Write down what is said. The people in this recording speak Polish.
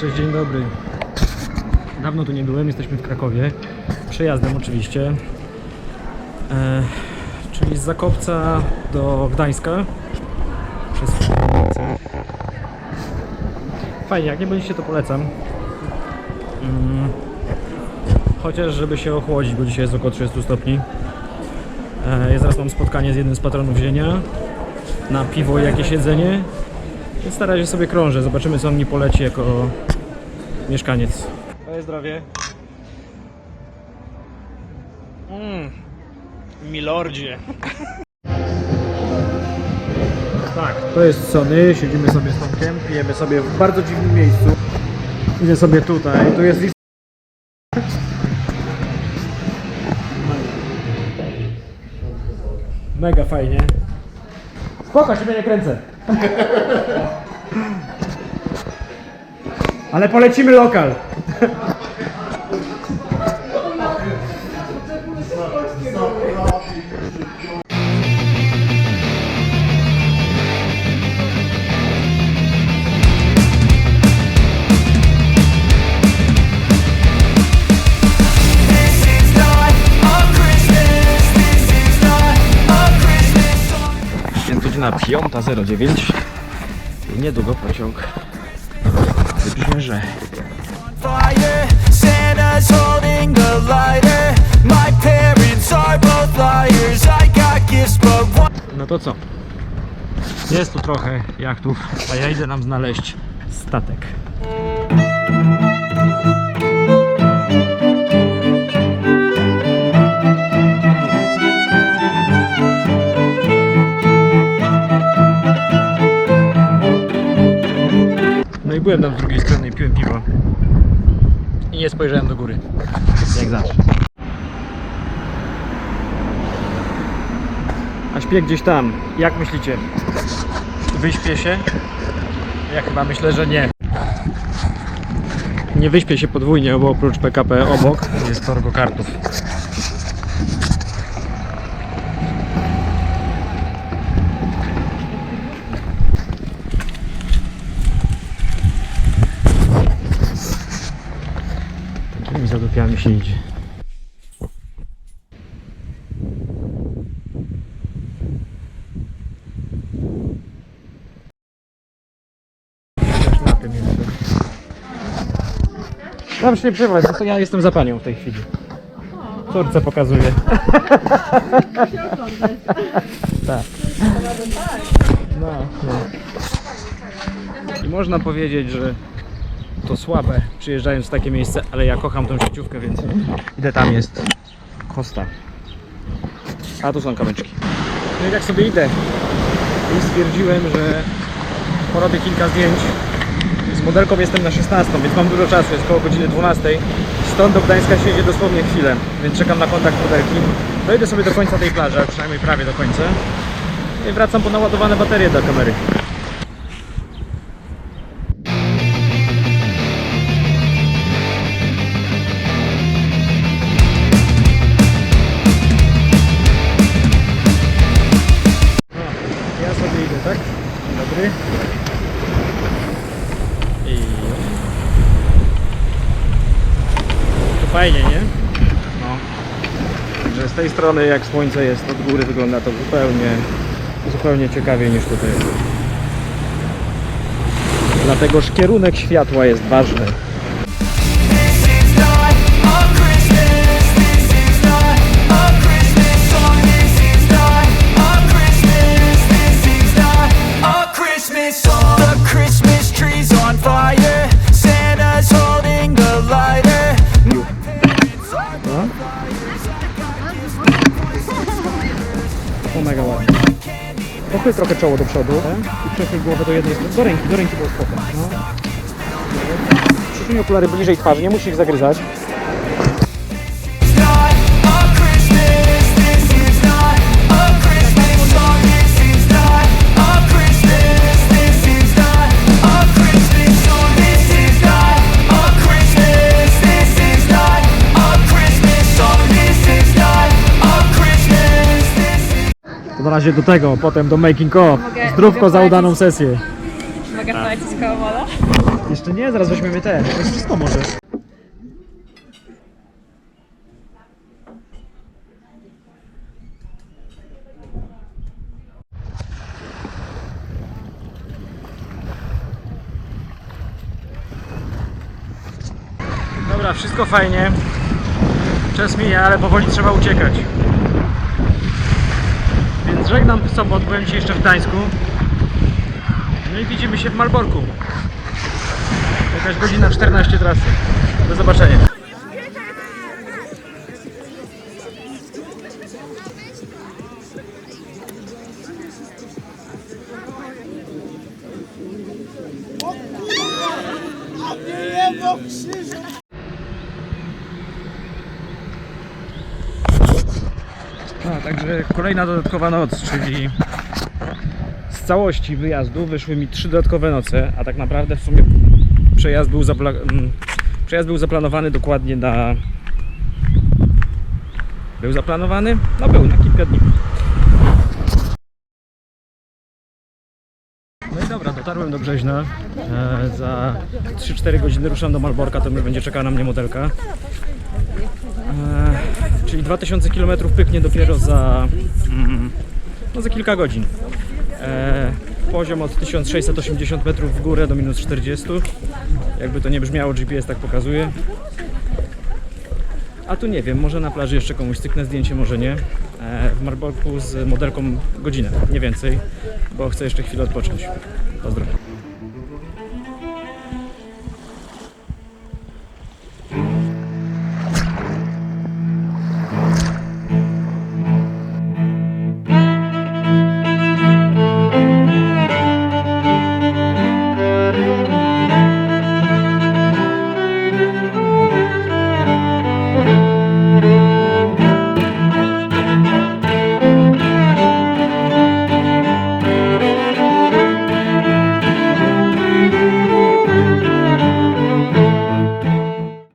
Cześć, dzień dobry. Dawno tu nie byłem, jesteśmy w Krakowie. Przejazdem oczywiście. E, czyli z Zakopca do Gdańska. Przez. Fajnie, jak nie byliście to polecam. Mm, chociaż żeby się ochłodzić, bo dzisiaj jest około 30 stopni. E, ja zaraz mam spotkanie z jednym z patronów zienia na piwo i jakieś jedzenie. Więc na razie sobie krążę, zobaczymy co mi poleci jako mieszkaniec. Moje zdrowie. Mmm, milordzie. Tak, to jest Sony, siedzimy sobie z Tomkiem, pijemy sobie w bardzo dziwnym miejscu. Idę sobie tutaj, tu jest list... Mega fajnie. Spoko, ciebie nie kręcę. Ale polecimy lokal. Jest godzina 5.09 i niedługo pociąg wybierze. Fire. Santa's holding the lighter. My parents are both liars. I got gifts, but one. No to co? Jest tu trochę jachtów, a ja idę nam znaleźć statek. No i byłem tam z drugiej strony i piłem piwo. I nie spojrzałem do góry. Jak zawsze. A śpię gdzieś tam. Jak myślicie? Wyśpię się? Ja chyba myślę, że nie. Nie wyśpię się podwójnie, bo oprócz PKP obok jest torgo kartów. Zadupiami się idzie. Na tym jestem. Proszę nie przebywać, to ja jestem za panią w tej chwili. Córce pokazuję. tak. No, no. I można powiedzieć, że to słabe przyjeżdżając w takie miejsce, ale ja kocham tą sieciówkę, więc idę tam jest Kosta. A tu są kamyczki. No i tak sobie idę i stwierdziłem, że porobię kilka zdjęć. Z modelką jestem na 16, więc mam dużo czasu, jest koło godziny 12. Stąd do Gdańska się jedzie dosłownie chwilę, więc czekam na kontakt modelki. Dojdę sobie do końca tej plaży, a przynajmniej prawie do końca. I wracam po naładowane baterie do kamery. Tej strony jak słońce jest od góry wygląda to zupełnie, zupełnie ciekawiej niż tutaj. Dlategoż kierunek światła jest ważny. Pochyl trochę czoło do przodu i przechyl głowę do jednej strony. Do ręki, do ręki było spoko. No. Przysuń okulary bliżej twarzy, nie musisz ich zagryzać. Razie do tego, potem do making of. Mogę- Zdrówko mogę za udaną polecić? sesję. Mogę polecić koło mola? Jeszcze nie, zaraz weźmiemy ten. To jest wszystko może. Dobra, wszystko fajnie. Czas mija, ale powoli trzeba uciekać. Żegnam sobot, byłem dzisiaj jeszcze w Gdańsku. No i widzimy się w Malborku. Jakaś godzina 14 trasy. Do zobaczenia. A, także kolejna dodatkowa noc, czyli z całości wyjazdu wyszły mi trzy dodatkowe noce, a tak naprawdę w sumie przejazd był, zapla- mm, przejazd był zaplanowany dokładnie na. Był zaplanowany? No był, na kilka dni. No i dobra, dotarłem do Brzeźna. E, za 3-4 godziny ruszam do Malborka, to będzie czekała na mnie modelka. E, czyli 2000 km pyknie dopiero za, mm, no za kilka godzin. E, poziom od 1680 metrów w górę do minus 40. Jakby to nie brzmiało, GPS tak pokazuje. A tu nie wiem, może na plaży jeszcze komuś styknę zdjęcie, może nie. E, w Marborku z modelką godzinę, nie więcej, bo chcę jeszcze chwilę odpocząć. Pozdro.